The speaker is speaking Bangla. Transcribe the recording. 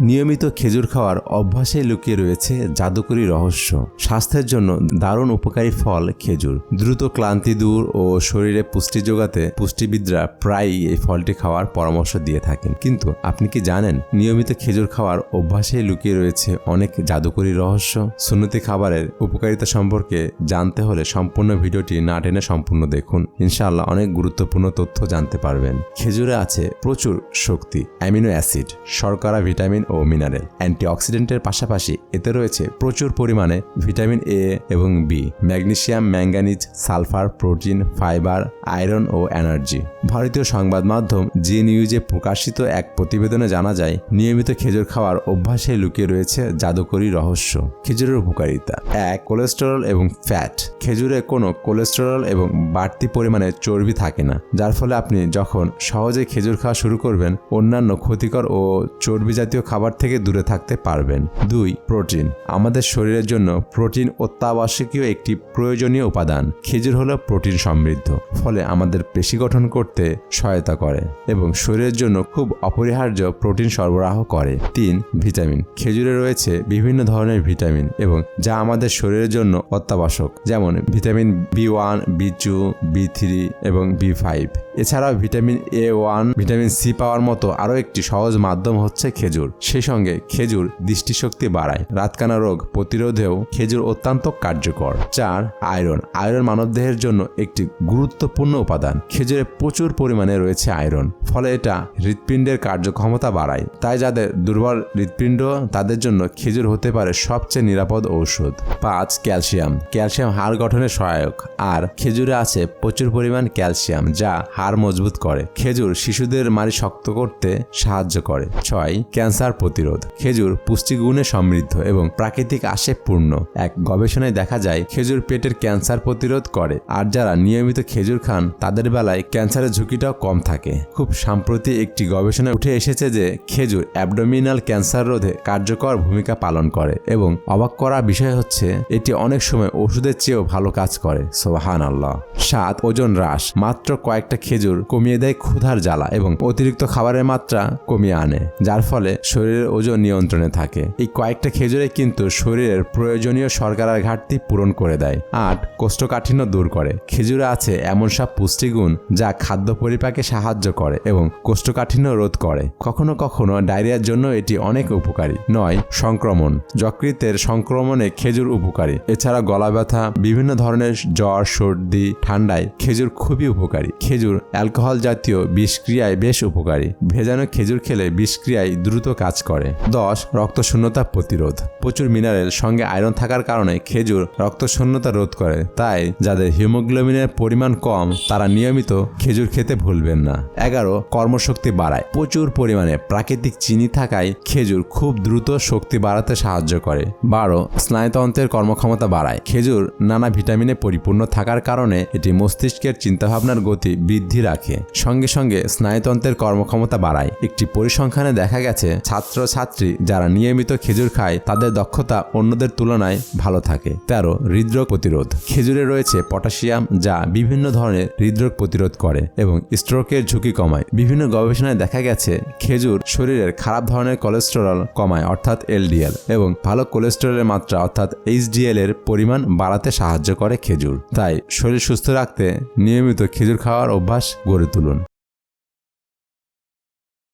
নিয়মিত খেজুর খাওয়ার অভ্যাসে লুকিয়ে রয়েছে জাদুকরী রহস্য। স্বাস্থ্যের জন্য দারুণ উপকারী ফল খেজুর। দ্রুত ক্লান্তি দূর ও শরীরে পুষ্টি যোগাতে পুষ্টিবিদরা প্রায়ই এই ফলটি খাওয়ার পরামর্শ দিয়ে থাকেন। কিন্তু আপনি কি জানেন, নিয়মিত খেজুর খাওয়ার অভ্যাসে লুকিয়ে রয়েছে অনেক জাদুকরী রহস্য? সুন্নতি খাবারের উপকারিতা সম্পর্কে জানতে হলে সম্পূর্ণ ভিডিওটি না টেনে সম্পূর্ণ দেখুন। ইনশাআল্লাহ অনেক গুরুত্বপূর্ণ তথ্য জানতে পারবেন। খেজুরে আছে প্রচুর শক্তি, অ্যামিনো অ্যাসিড, শর্করা, ভিটামিন ও মিনারেল। অ্যান্টিঅক্সিডেন্টের পাশাপাশি এতে রয়েছে প্রচুর পরিমাণে ভিটামিন এ এবং B magnesium manganese, sulphur, protein, fibre, iron ও এনার্জি। ভারতীয় সংবাদ মাধ্যম জি নিউজে প্রকাশিত এক প্রতিবেদনে জানা যায়, নিয়মিত খেজুর খাওয়ার অভ্যাসে লুকিয়ে রয়েছে জাদুকরী রহস্য। খেজুরের উপকারিতা। এক, কোলেস্টেরল এবং ফ্যাট। খেজুরে কোনো কোলেস্টেরল এবং বাড়তি পরিমাণে চর্বি থাকে না, যার ফলে আপনি যখন সহজে খেজুর খাওয়া শুরু করবেন, অন্যান্য ক্ষতিকর ও চর্বি জাতীয় খাবার থেকে দূরে থাকতে পারবেন। দুই, প্রোটিন। আমাদের শরীরের জন্য প্রোটিন অত্যাবশ্যকীয় একটি প্রয়োজনীয় উপাদান। খেজুর হলো প্রোটিন সমৃদ্ধ, ফলে আমাদের পেশি গঠন করতে সহায়তা করে এবং শরীরের জন্য খুব অপরিহার্য প্রোটিন সরবরাহ করে। তিন, ভিটামিন। খেজুরে রয়েছে বিভিন্ন ধরনের ভিটামিন এবং যা আমাদের শরীরের জন্য অত্যাবশ্যক, যেমন vitamin B one, B two, B three এবং বি ফাইভ। এছাড়াও vitamin A one, vitamin C পাওয়ার মতো আরও একটি সহজ মাধ্যম হচ্ছে খেজুর। সেই সঙ্গে খেজুর দৃষ্টিশক্তি বাড়ায়। রাতকানা রোগ প্রতিরোধেও খেজুর অত্যন্ত কার্যকর। চার, আয়রন। আয়রন মানবদেহের জন্য একটি গুরুত্বপূর্ণ উপাদান। খেজুরে প্রচুর পরিমাণে রয়েছে আয়রন, ফলে এটা হৃৎপিণ্ডের কার্যক্ষমতা বাড়ায়। তাই যাদের দুর্বল হৃৎপিণ্ড, তাদের জন্য খেজুর হতে পারে সবচেয়ে নিরাপদ ঔষধ। পাঁচ, ক্যালসিয়াম। ক্যালসিয়াম হাড় গঠনে সহায়ক। আর খেজুরে আছে প্রচুর পরিমাণ ক্যালসিয়াম, যা হাড় মজবুত করে। খেজুর শিশুদের মারি শক্ত করতে সাহায্য করে। ছয়, ক্যান্সার প্রতিরোধ। খেজুর পুষ্টিগুণে সমৃদ্ধ এবং প্রাকৃতিক আশে পূর্ণ এক গবেষণায় দেখা যায়, খেজুর পেটের ক্যান্সার প্রতিরোধ করে, আর যারা নিয়মিত খেজুর খান, তাদের বেলায় ক্যান্সারের ঝুঁকিটাও কম থাকে। খুব সম্প্রতি একটি গবেষণায় উঠে এসেছে যে, খেজুর অ্যাবডোমিনাল ক্যান্সার রোধে কার্যকর ভূমিকা পালন করে এবং অবাক করা বিষয় হচ্ছে, এটি অনেক সময় ওষুধের চেয়েও ভালো কাজ করে। সোহান আল্লাহ সাত ওজন হ্রাস, মাত্র কয়েকটা খেজুর কমিয়ে দেয় ক্ষুধার জ্বালা এবং অতিরিক্ত খাবারের মাত্রা কমিয়ে আনে, যার ফলে শরীরের ওজন নিয়ন্ত্রণে থাকে। এই কয়েকটা খেজুরে কিন্তু শরীরের প্রয়োজনীয় শর্করার ঘাটতি পূরণ করে দেয় আট কোষ্ঠকাঠিন্য দূর করে। খেজুরে আছে এমন সব পুষ্টিগুণ যা খাদ্য পরিপাকে সাহায্য করে এবং কোষ্ঠকাঠিন্য রোধ করে। কখনো কখনো ডায়রিয়ার জন্য এটি অনেক উপকারী। নয়, সংক্রমণ। যকৃতের সংক্রমণে খেজুর উপকারী। এছাড়া গলা ব্যথা, বিভিন্ন ধরনের জ্বর, সর্দি, ঠান্ডায় খেজুর খুবই উপকারী। খেজুর অ্যালকোহল জাতীয় বিষক্রিয়ায় বেশ উপকারী। ভেজানো খেজুর খেলে বিষক্রিয়ায় দ্রুত কাজ করে। দশ রক্ত শূন্যতা প্রতিরোধ। প্রচুর মিনারেল সঙ্গে আয়রন থাকার কারণে খেজুর রক্ত শূন্যতা রোধ করে। তাই যাদের হিমোগ্লোবিনের পরিমাণ কম, তারা নিয়মিত খেজুর খেতে ভুলবেন না। এগারো, কর্মশক্তি বাড়ায়। প্রচুর পরিমাণে প্রাকৃতিক চিনি থাকায় খেজুর খুব দ্রুত শক্তি বাড়াতে সাহায্য করে। বারো, স্নায়ুতন্ত্রের কর্মক্ষমতা বাড়ায়। খেজুর নানা ভিটামিনে পরিপূর্ণ থাকার কারণে এটি মস্তিষ্কের চিন্তাভাবনার গতি বৃদ্ধি রাখে। সঙ্গে সঙ্গে স্নায়ুতন্ত্রের কর্মক্ষমতা বাড়ায়। একটি পরিসংখ্যানে দেখা গেছে ছাত্র ছাত্রী যারা নিয়মিত খেজুর খায়, তাদের দক্ষতা অন্যদের তুলনায় ভালো থাকে। তেরো, হৃদরোগ প্রতিরোধ। খেজুরে রয়েছে পটাশিয়াম, যা বিভিন্ন ধরনের হৃদরোগ প্রতিরোধ করে এবং স্ট্রোকের ঝুঁকি কমায়। বিভিন্ন গবেষণায় দেখা গেছে, খেজুর শরীরের খারাপ ধরনের কোলেস্টেরল কমায়, অর্থাৎ এলডিএল, এবং ভালো কোলেস্টেরলের মাত্রা, অর্থাৎ এইচডিএল এর পরিমাণ বাড়াতে সাহায্য করে খেজুর। তাই শরীর সুস্থ রাখতে নিয়মিত খেজুর খাওয়ার অভ্যাস গড়ে তুলুন।